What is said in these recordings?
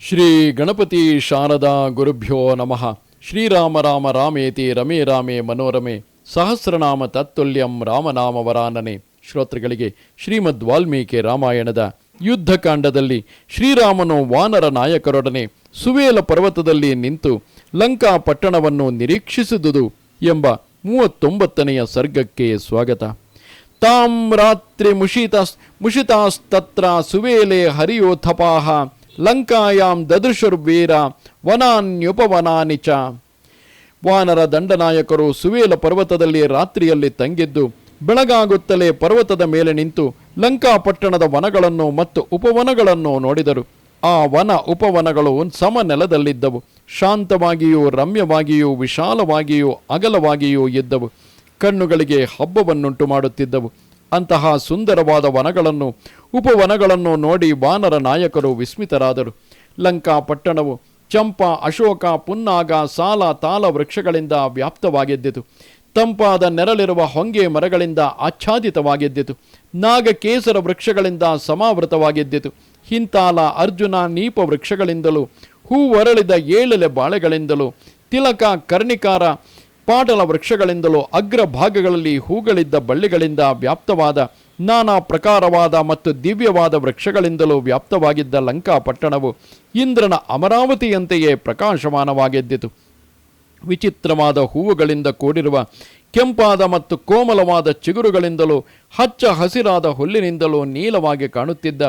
ಶ್ರೀ ಗಣಪತಿ ಶಾರದಾ ಗುರುಭ್ಯೋ ನಮಃ. ಶ್ರೀರಾಮ ರಾಮ ರಾಮೇತಿ ರಮೇ ರಾಮೇ ಮನೋರಮೆ. ಸಹಸ್ರನಾಮ ತತ್ತುಲ್ಯಂ ರಾಮನಾಮ ವರಾನನೆ. ಶ್ರೋತೃಗಳಿಗೆ ಶ್ರೀಮದ್ ವಾಲ್ಮೀಕಿ ರಾಮಾಯಣದ ಯುದ್ಧಕಾಂಡದಲ್ಲಿ ಶ್ರೀರಾಮನು ವಾನರ ನಾಯಕರೊಡನೆ ಸುವೇಲ ಪರ್ವತದಲ್ಲಿ ನಿಂತು ಲಂಕಾ ಪಟ್ಟಣವನ್ನು ನಿರೀಕ್ಷಿಸಿದುದು ಎಂಬ ಮೂವತ್ತೊಂಬತ್ತನೆಯ ಸರ್ಗಕ್ಕೆ ಸ್ವಾಗತ. ತಾಂ ರಾತ್ರಿ ಮುಷಿತ ಮುಷಿತಾಸ್ತತ್ರ ಸುವೇಲೆ ಹರಿಯೋಥಪಾಹ ಲಂಕಾಯಾಂ ದದೃಶುರ್ವೀರ ವನಾನ್ಯುಪವನಾನಿ ಚ. ವಾನರ ದಂಡನಾಯಕರು ಸುವೇಲ ಪರ್ವತದಲ್ಲಿ ರಾತ್ರಿಯಲ್ಲಿ ತಂಗಿದ್ದು, ಬೆಳಗಾಗುತ್ತಲೇ ಪರ್ವತದ ಮೇಲೆ ನಿಂತು ಲಂಕಾ ಪಟ್ಟಣದ ವನಗಳನ್ನು ಮತ್ತು ಉಪವನಗಳನ್ನು ನೋಡಿದರು. ಆ ವನ ಉಪವನಗಳು ಸಮ ನೆಲದಲ್ಲಿದ್ದವು ಶಾಂತವಾಗಿಯೂ ರಮ್ಯವಾಗಿಯೂ ವಿಶಾಲವಾಗಿಯೂ ಅಗಲವಾಗಿಯೂ ಇದ್ದವು. ಕಣ್ಣುಗಳಿಗೆ ಹಬ್ಬವನ್ನುಂಟು ಮಾಡುತ್ತಿದ್ದವು ಅಂತಹ ಸುಂದರವಾದ ವನಗಳನ್ನು, ಉಪವನಗಳನ್ನು ನೋಡಿ ವಾನರ ನಾಯಕರು ವಿಸ್ಮಿತರಾದರು. ಲಂಕಾ ಪಟ್ಟಣವು ಚಂಪ, ಅಶೋಕ, ಪುನ್ನಾಗ, ಸಾಲ, ತಾಲ ವೃಕ್ಷಗಳಿಂದ ವ್ಯಾಪ್ತವಾಗಿದ್ದಿತು. ತಂಪಾದ ನೆರಳಿರುವ ಹೊಂಗೆ ಮರಗಳಿಂದ ಆಚ್ಛಾದಿತವಾಗಿದ್ದಿತು. ನಾಗಕೇಸರ ವೃಕ್ಷಗಳಿಂದ ಸಮಾವೃತವಾಗಿದ್ದಿತು. ಹಿಂತಾಲ ಅರ್ಜುನ ನೀಪ ವೃಕ್ಷಗಳಿಂದಲೂ ಹೂವರಳಿದ ಏಳೆಲೆ ಬಾಳೆಗಳಿಂದಲೂ, ತಿಲಕ ಕರ್ಣಿಕಾರ ಪಾಟಲ ವೃಕ್ಷಗಳಿಂದಲೂ ಅಗ್ರ ಭಾಗಗಳಲ್ಲಿ ಹೂಗಳಿದ್ದ ಬಳ್ಳಿಗಳಿಂದ ವ್ಯಾಪ್ತವಾದ ನಾನಾ ಪ್ರಕಾರವಾದ ಮತ್ತು ದಿವ್ಯವಾದ ವೃಕ್ಷಗಳಿಂದಲೂ ವ್ಯಾಪ್ತವಾಗಿದ್ದ ಲಂಕಾ ಪಟ್ಟಣವು ಇಂದ್ರನ ಅಮರಾವತಿಯಂತೆಯೇ ಪ್ರಕಾಶಮಾನವಾಗಿದ್ದಿತು. ವಿಚಿತ್ರವಾದ ಹೂವುಗಳಿಂದ ಕೂಡಿರುವ, ಕೆಂಪಾದ ಮತ್ತು ಕೋಮಲವಾದ ಚಿಗುರುಗಳಿಂದಲೂ ಹಚ್ಚ ಹಸಿರಾದ ಹುಲ್ಲಿನಿಂದಲೂ ನೀಲವಾಗಿ ಕಾಣುತ್ತಿದ್ದ,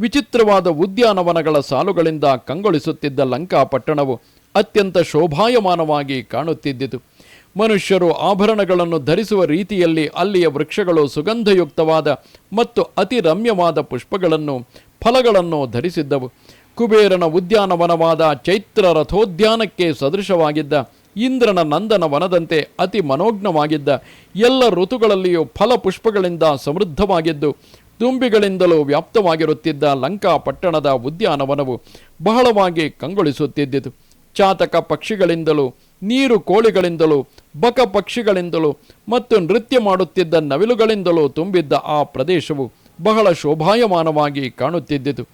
ವಿಚಿತ್ರವಾದ ಉದ್ಯಾನವನಗಳ ಸಾಲುಗಳಿಂದ ಕಂಗೊಳಿಸುತ್ತಿದ್ದ ಲಂಕಾ ಪಟ್ಟಣವು ಅತ್ಯಂತ ಶೋಭಾಯಮಾನವಾಗಿ ಕಾಣುತ್ತಿದ್ದಿತು. ಮನುಷ್ಯರು ಆಭರಣಗಳನ್ನು ಧರಿಸುವ ರೀತಿಯಲ್ಲಿ ಅಲ್ಲಿಯ ವೃಕ್ಷಗಳು ಸುಗಂಧಯುಕ್ತವಾದ ಮತ್ತು ಅತಿ ರಮ್ಯವಾದ ಪುಷ್ಪಗಳನ್ನು, ಫಲಗಳನ್ನು ಧರಿಸಿದ್ದವು. ಕುಬೇರನ ಉದ್ಯಾನವನವಾದ ಚೈತ್ರ ರಥೋದ್ಯಾನಕ್ಕೆ ಸದೃಶವಾಗಿದ್ದ ಇಂದ್ರನ ನಂದನ ವನದಂತೆ ಅತಿ ಮನೋಜ್ಞವಾಗಿದ್ದ ಎಲ್ಲ ಋತುಗಳಲ್ಲಿಯೂ ಫಲಪುಷ್ಪಗಳಿಂದ ಸಮೃದ್ಧವಾಗಿದ್ದು, ತುಂಬಿಗಳಿಂದಲೂ ವ್ಯಾಪ್ತವಾಗಿರುತ್ತಿದ್ದ ಲಂಕಾ ಪಟ್ಟಣದ ಉದ್ಯಾನವನವು ಬಹಳವಾಗಿ ಕಂಗೊಳಿಸುತ್ತಿದ್ದಿತು. ಚಾತಕ ಪಕ್ಷಿಗಳಿಂದಲೂ ನೀರು ಕೋಳಿಗಳಿಂದಲೂ ಬಕ ಪಕ್ಷಿಗಳಿಂದಲೂ ಮತ್ತು ನೃತ್ಯ ಮಾಡುತ್ತಿದ್ದ ನವಿಲುಗಳಿಂದಲೂ ತುಂಬಿದ್ದ ಆ ಪ್ರದೇಶವು ಬಹಳ ಶೋಭಾಯಮಾನವಾಗಿ ಕಾಣುತ್ತಿದ್ದಿತು.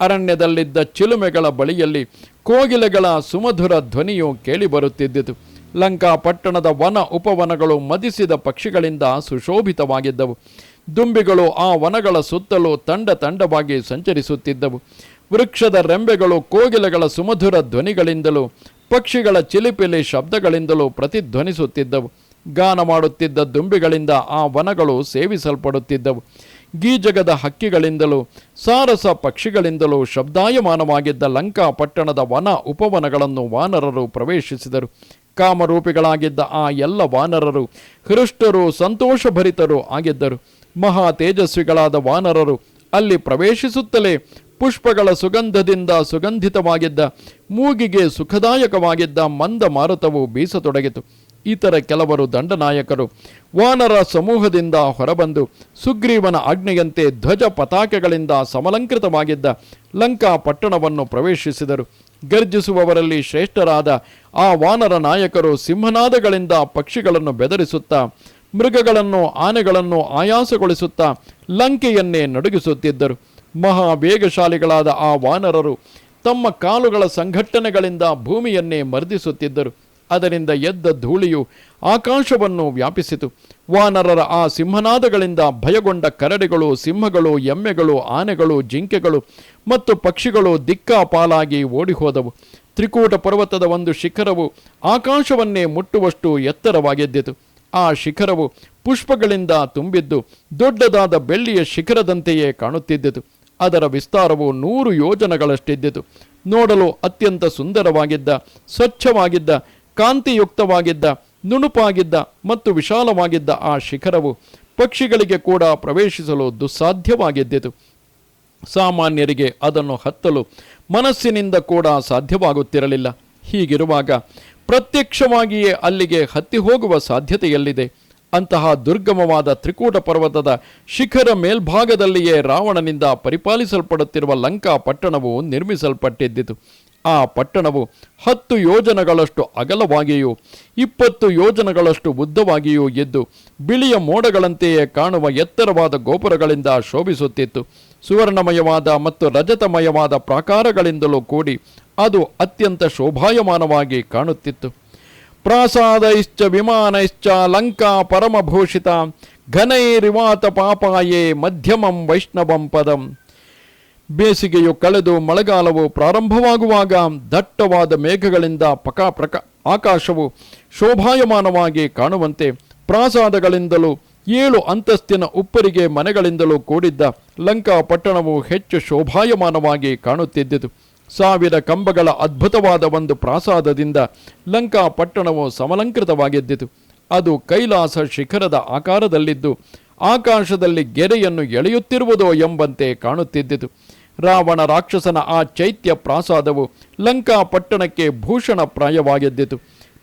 ಅರಣ್ಯದಲ್ಲಿದ್ದ ಚಿಲುಮೆಗಳ ಬಳಿಯಲ್ಲಿ ಕೋಗಿಲೆಗಳ ಸುಮಧುರ ಧ್ವನಿಯು ಕೇಳಿಬರುತ್ತಿದ್ದಿತು. ಲಂಕಾ ಪಟ್ಟಣದ ವನ ಉಪವನಗಳು ಮದಿಸಿದ ಪಕ್ಷಿಗಳಿಂದ ಸುಶೋಭಿತವಾಗಿದ್ದವು. ದುಂಬಿಗಳು ಆ ವನಗಳ ಸುತ್ತಲೂ ತಂಡ ತಂಡವಾಗಿ ಸಂಚರಿಸುತ್ತಿದ್ದವು. ವೃಕ್ಷದ ರೆಂಬೆಗಳು ಕೋಗಿಲೆಗಳ ಸುಮಧುರ ಧ್ವನಿಗಳಿಂದಲೂ ಪಕ್ಷಿಗಳ ಚಿಲಿಪಿಲಿ ಶಬ್ದಗಳಿಂದಲೂ ಪ್ರತಿಧ್ವನಿಸುತ್ತಿದ್ದವು. ಗಾನ ಮಾಡುತ್ತಿದ್ದ ದುಂಬಿಗಳಿಂದ ಆ ವನಗಳು ಸೇವಿಸಲ್ಪಡುತ್ತಿದ್ದವು. ಗೀಜಗದ ಹಕ್ಕಿಗಳಿಂದಲೂ, ಸಾರಸ ಪಕ್ಷಿಗಳಿಂದಲೂ ಶಬ್ದಾಯಮಾನವಾಗಿದ್ದ ಲಂಕಾ ಪಟ್ಟಣದ ವನ ಉಪವನಗಳನ್ನು ವಾನರರು ಪ್ರವೇಶಿಸಿದರು. ಕಾಮರೂಪಿಗಳಾಗಿದ್ದ ಆ ಎಲ್ಲ ವಾನರರು ಹೃಷ್ಟರು ಸಂತೋಷಭರಿತರು ಆಗಿದ್ದರು. ಮಹಾ ತೇಜಸ್ವಿಗಳಾದ ವಾನರರು ಅಲ್ಲಿ ಪ್ರವೇಶಿಸುತ್ತಲೇ ಪುಷ್ಪಗಳ ಸುಗಂಧದಿಂದ ಸುಗಂಧಿತವಾಗಿದ್ದ, ಮೂಗಿಗೆ ಸುಖದಾಯಕವಾಗಿದ್ದ ಮಂದ ಮಾರುತವು ಬೀಸತೊಡಗಿತು. ಇತರ ಕೆಲವರು ದಂಡನಾಯಕರು, ವಾನರ ಸಮೂಹದಿಂದ ಹೊರಬಂದು ಸುಗ್ರೀವನ ಆಜ್ಞೆಯಂತೆ ಧ್ವಜ ಪತಾಕೆಗಳಿಂದ ಸಮಲಂಕೃತವಾಗಿದ್ದ ಲಂಕಾ ಪಟ್ಟಣವನ್ನು ಪ್ರವೇಶಿಸಿದರು. ಗರ್ಜಿಸುವವರಲ್ಲಿ ಶ್ರೇಷ್ಠರಾದ ಆ ವಾನರ ನಾಯಕರು ಸಿಂಹನಾದಗಳಿಂದ ಪಕ್ಷಿಗಳನ್ನು ಬೆದರಿಸುತ್ತಾ, ಮೃಗಗಳನ್ನು, ಆನೆಗಳನ್ನು ಆಯಾಸಗೊಳಿಸುತ್ತಾ ಲಂಕೆಯನ್ನೇ ನಡುಗಿಸುತ್ತಿದ್ದರು. ಮಹಾ ವೇಗಶಾಲಿಗಳಾದ ಆ ವಾನರರು ತಮ್ಮ ಕಾಲುಗಳ ಸಂಘಟನೆಗಳಿಂದ ಭೂಮಿಯನ್ನೇ ಮರ್ದಿಸುತ್ತಿದ್ದರು. ಅದರಿಂದ ಎದ್ದ ಧೂಳಿಯು ಆಕಾಶವನ್ನು ವ್ಯಾಪಿಸಿತು. ವಾನರರ ಆ ಸಿಂಹನಾದಗಳಿಂದ ಭಯಗೊಂಡ ಕರಡಿಗಳು, ಸಿಂಹಗಳು, ಎಮ್ಮೆಗಳು, ಆನೆಗಳು, ಜಿಂಕೆಗಳು ಮತ್ತು ಪಕ್ಷಿಗಳು ದಿಕ್ಕಾಪಾಲಾಗಿ ಓಡಿಹೋದವು. ತ್ರಿಕೂಟ ಪರ್ವತದ ಒಂದು ಶಿಖರವು ಆಕಾಶವನ್ನೇ ಮುಟ್ಟುವಷ್ಟು ಎತ್ತರವಾಗಿದ್ದಿತು. ಆ ಶಿಖರವು ಪುಷ್ಪಗಳಿಂದ ತುಂಬಿದ್ದು ದೊಡ್ಡದಾದ ಬೆಳ್ಳಿಯ ಶಿಖರದಂತೆಯೇ ಕಾಣುತ್ತಿದ್ದಿತು. ಅದರ ವಿಸ್ತಾರವು ನೂರು ಯೋಜನಗಳಷ್ಟಿದ್ದಿತು. ನೋಡಲು ಅತ್ಯಂತ ಸುಂದರವಾಗಿದ್ದ, ಸ್ವಚ್ಛವಾಗಿದ್ದ, ಕಾಂತಿಯುಕ್ತವಾಗಿದ್ದ, ನುಣುಪಾಗಿದ್ದ ಮತ್ತು ವಿಶಾಲವಾಗಿದ್ದ ಆ ಶಿಖರವು ಪಕ್ಷಿಗಳಿಗೆ ಕೂಡ ಪ್ರವೇಶಿಸಲು ದುಸ್ಸಾಧ್ಯವಾಗಿದ್ದಿತು. ಸಾಮಾನ್ಯರಿಗೆ ಅದನ್ನು ಹತ್ತಲು ಮನಸ್ಸಿನಿಂದ ಕೂಡ ಸಾಧ್ಯವಾಗುತ್ತಿರಲಿಲ್ಲ. ಹೀಗಿರುವಾಗ ಪ್ರತ್ಯಕ್ಷವಾಗಿಯೇ ಅಲ್ಲಿಗೆ ಹತ್ತಿ ಹೋಗುವ ಸಾಧ್ಯತೆಯಲ್ಲಿದೆ. ಅಂತಹ ದುರ್ಗಮವಾದ ತ್ರಿಕೂಟ ಪರ್ವತದ ಶಿಖರ ಮೇಲ್ಭಾಗದಲ್ಲಿಯೇ ರಾವಣನಿಂದ ಪರಿಪಾಲಿಸಲ್ಪಡುತ್ತಿರುವ ಲಂಕಾ ಪಟ್ಟಣವು ನಿರ್ಮಿಸಲ್ಪಟ್ಟಿದ್ದಿತು. ಆ ಪಟ್ಟಣವು ಹತ್ತು ಯೋಜನಗಳಷ್ಟು ಅಗಲವಾಗಿಯೂ, ಇಪ್ಪತ್ತು ಯೋಜನಗಳಷ್ಟು ಉದ್ದವಾಗಿಯೂ ಎದ್ದು ಬಿಳಿಯ ಮೋಡಗಳಂತೆಯೇ ಕಾಣುವ ಎತ್ತರವಾದ ಗೋಪುರಗಳಿಂದ ಶೋಭಿಸುತ್ತಿತ್ತು. ಸುವರ್ಣಮಯವಾದ ಮತ್ತು ರಜತಮಯವಾದ ಪ್ರಾಕಾರಗಳಿಂದಲೂ ಕೂಡಿ ಅದು ಅತ್ಯಂತ ಶೋಭಾಯಮಾನವಾಗಿ ಕಾಣುತ್ತಿತ್ತು. ಪ್ರಾಸಾದೈಶ್ಚ ವಿಮಾನೈಶ್ಚ ಲಂಕಾ ಪರಮಭೂಷಿತ ಘನೈರಿವಾತ ಪಾಪಾಯೇ ಮಧ್ಯಮಂ ವೈಷ್ಣವಂ ಪದಂ. ಬೇಸಿಗೆಯು ಕಳೆದು ಮಳೆಗಾಲವು ಪ್ರಾರಂಭವಾಗುವಾಗ ದಟ್ಟವಾದ ಮೇಘಗಳಿಂದ ಪಕಾ ಪ್ರಕ ಆಕಾಶವು ಶೋಭಾಯಮಾನವಾಗಿ ಕಾಣುವಂತೆ ಪ್ರಾಸಾದಗಳಿಂದಲೂ ಏಳು ಅಂತಸ್ತಿನ ಉಪ್ಪರಿಗೆ ಮನೆಗಳಿಂದಲೂ ಕೂಡಿದ್ದ ಲಂಕಾ ಪಟ್ಟಣವು ಹೆಚ್ಚು ಶೋಭಾಯಮಾನವಾಗಿ ಕಾಣುತ್ತಿದ್ದಿತು ಸಾವಿರ ಕಂಬಗಳ ಅದ್ಭುತವಾದ ಒಂದು ಪ್ರಾಸಾದದಿಂದ ಲಂಕಾ ಪಟ್ಟಣವು ಸಮಲಂಕೃತವಾಗಿದ್ದಿತು. ಅದು ಕೈಲಾಸ ಶಿಖರದ ಆಕಾರದಲ್ಲಿದ್ದು, ಆಕಾಶದಲ್ಲಿ ಗೆರೆಯನ್ನು ಎಳೆಯುತ್ತಿರುವುದೋ ಎಂಬಂತೆ ಕಾಣುತ್ತಿದ್ದಿತು. ರಾವಣ ರಾಕ್ಷಸನ ಆ ಚೈತ್ಯ ಪ್ರಾಸಾದವು ಲಂಕಾ ಪಟ್ಟಣಕ್ಕೆ ಭೂಷಣಪ್ರಾಯವಾಗಿದ್ದಿತು.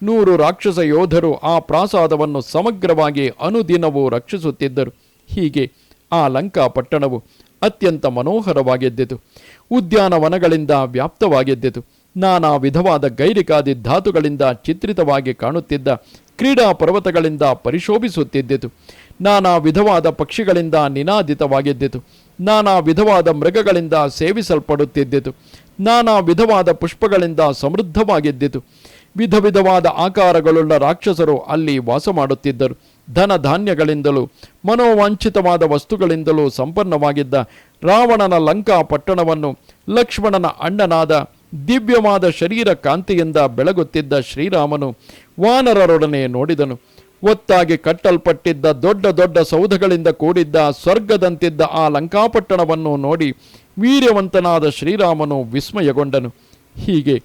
ನೂರು ರಾಕ್ಷಸ ಯೋಧರು ಆ ಪ್ರಾಸಾದವನ್ನು ಸಮಗ್ರವಾಗಿ ಅನುದಿನವೂ ರಕ್ಷಿಸುತ್ತಿದ್ದರು. ಹೀಗೆ ಆ ಲಂಕಾ ಪಟ್ಟಣವು ಅತ್ಯಂತ ಮನೋಹರವಾಗಿದ್ದಿತು ಉದ್ಯಾನವನಗಳಿಂದ ವ್ಯಾಪ್ತವಾಗಿದ್ದಿತು ನಾನಾ ವಿಧವಾದ ಗೈರಿಕಾದಿ ಧಾತುಗಳಿಂದ ಚಿತ್ರಿತವಾಗಿ ಕಾಣುತ್ತಿದ್ದ ಕ್ರೀಡಾ ಪರ್ವತಗಳಿಂದ ಪರಿಶೋಭಿಸುತ್ತಿದ್ದಿತು. ನಾನಾ ವಿಧವಾದ ಪಕ್ಷಿಗಳಿಂದ ನಿನಾದಿತವಾಗಿದ್ದಿತು ನಾನಾ ವಿಧವಾದ ಮೃಗಗಳಿಂದ ಸೇವಿಸಲ್ಪಡುತ್ತಿದ್ದಿತು. ನಾನಾ ವಿಧವಾದ ಪುಷ್ಪಗಳಿಂದ ಸಮೃದ್ಧವಾಗಿದ್ದಿತು ವಿಧ ವಿಧವಾದ ಆಕಾರಗಳುಳ್ಳ ರಾಕ್ಷಸರು ಅಲ್ಲಿ ವಾಸ ಮಾಡುತ್ತಿದ್ದರು. ಧನ ಧಾನ್ಯಗಳಿಂದಲೂ ಮನೋವಾಂಛಿತವಾದ ವಸ್ತುಗಳಿಂದಲೂ ಸಂಪನ್ನವಾಗಿದ್ದ ರಾವಣನ ಲಂಕಾ ಪಟ್ಟಣವನ್ನು ಲಕ್ಷ್ಮಣನ ಅಣ್ಣನಾದ ದಿವ್ಯವಾದ ಶರೀರ ಕಾಂತಿಯಿಂದ ಬೆಳಗುತ್ತಿದ್ದ ಶ್ರೀರಾಮನು ವಾನರರೊಡನೆ ನೋಡಿದನು. ಒತ್ತಾಗಿ ಕಟ್ಟಲ್ಪಟ್ಟಿದ್ದ ದೊಡ್ಡ ದೊಡ್ಡ ಸೌಧಗಳಿಂದ ಕೂಡಿದ್ದ ಸ್ವರ್ಗದಂತಿದ್ದ ಆ ಲಂಕಾಪಟ್ಟಣವನ್ನು ನೋಡಿ ವೀರ್ಯವಂತನಾದ ಶ್ರೀರಾಮನು ವಿಸ್ಮಯಗೊಂಡನು. ಹೀಗೆ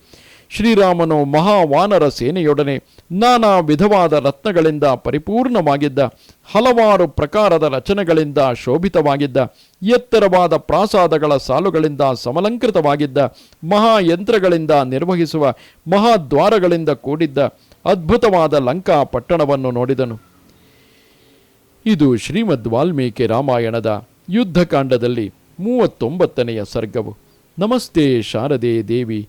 ಶ್ರೀರಾಮನು ಮಹಾವಾನರ ಸೇನೆಯೊಡನೆ ನಾನಾ ವಿಧವಾದ ರತ್ನಗಳಿಂದ ಪರಿಪೂರ್ಣವಾಗಿದ್ದ, ಹಲವಾರು ಪ್ರಕಾರದ ರಚನೆಗಳಿಂದ ಶೋಭಿತವಾಗಿದ್ದ, ಎತ್ತರವಾದ ಪ್ರಾಸಾದಗಳ ಸಾಲುಗಳಿಂದ ಸಮಲಂಕೃತವಾಗಿದ್ದ, ಮಹಾಯಂತ್ರಗಳಿಂದ ನಿರ್ವಹಿಸುವ ಮಹಾದ್ವಾರಗಳಿಂದ ಕೂಡಿದ್ದ ಅದ್ಭುತವಾದ ಲಂಕಾ ಪಟ್ಟಣವನ್ನು ನೋಡಿದನು. ಇದು ಶ್ರೀಮದ್ ವಾಲ್ಮೀಕಿ ರಾಮಾಯಣದ ಯುದ್ಧಕಾಂಡದಲ್ಲಿ ಮೂವತ್ತೊಂಬತ್ತನೆಯ ಸರ್ಗವು. ನಮಸ್ತೆ ಶಾರದೆ ದೇವಿ.